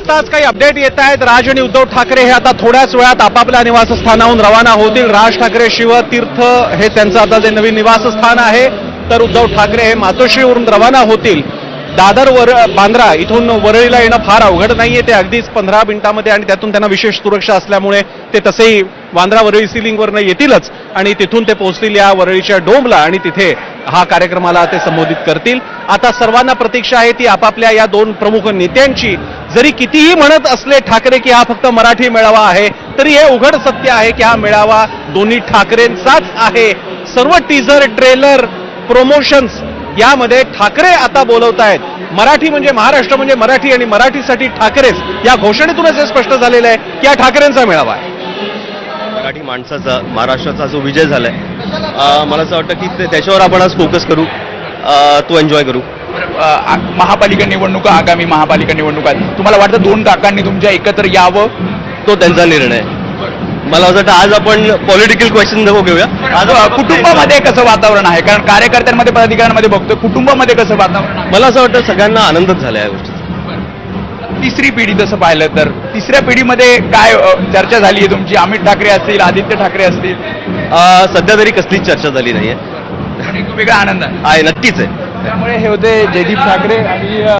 आताच काही अपडेट येत आहेत. राज आणि उद्धव ठाकरे हे आता थोड्याच वेळात आपापल्या निवासस्थानाहून रवाना होतील. राज ठाकरे शिवतीर्थ हे त्यांचं आता जे नवीन निवासस्थान आहे तर उद्धव ठाकरे हे मातोश्रीवरून रवाना होतील. दादर वर बांद्रा इथून वरळीला येणं फार अवघड नाहीये. ते अगदीच पंधरा मिनिटामध्ये आणि त्यातून त्यांना विशेष सुरक्षा असल्यामुळे ते तसेही बांद्रा वरळी सिलिंगवरनं येतीलच आणि तिथून ते पोहोचतील या वरळीच्या डोमला आणि तिथे हा कार्यक्रमाला ते संबोधित करतील. आता सर्वांना प्रतीक्षा आहे ती आपापल्या या दोन प्रमुख नेत्यांची. जरी कितीही म्हणत असले ठाकरे की हा फक्त मराठी मेळावा आहे तरी हे उघड सत्य आहे की हा मेळावा दोन्ही ठाकरेंचाच आहे. सर्व टीझर ट्रेलर प्रोमोशन्स यामध्ये ठाकरे आता बोलवत आहेत मराठी म्हणजे महाराष्ट्र म्हणजे मराठी आणि मराठीसाठी ठाकरेच. या घोषणेतूनच हे स्पष्ट झालेलं आहे की हा ठाकरेंचा मेळावा आहे. मराठी माणसाचा महाराष्ट्राचा जो विजय झालाय अं, मला असं वाटतं की त्याच्यावर आपण आज फोकस करू तो एन्जॉय करू महापालिका निवडणुका आगामी महापालिका निवडणुका. तुम्हाला वाटतं दोन काकांनी तुमच्या एकत्र यावं तो त्यांचा निर्णय आहे. मला असं वाटतं आज आपण पॉलिटिकल क्वेश्चन नको घेऊया आज कुटुंबामध्ये कसं वातावरण आहे कारण कार्यकर्त्यांमध्ये पदाधिकाऱ्यांमध्ये बघतो कुटुंबामध्ये कसं वातावरण आहे? मला असं वाटतं सगळ्यांना आनंदच झाला या गोष्टीचा तिसरी पिढी तसं पाहिलं तर तिसऱ्या पिढीमध्ये काय चर्चा झाली आहे तुमची? अमित ठाकरे असतील आदित्य ठाकरे असतील? सध्या तरी कसलीच चर्चा झाली नाहीये. आणि एक वेगळा आनंद आहे. आहे नक्कीच आहे. त्यामुळे हे होते जयदीप ठाकरे आणि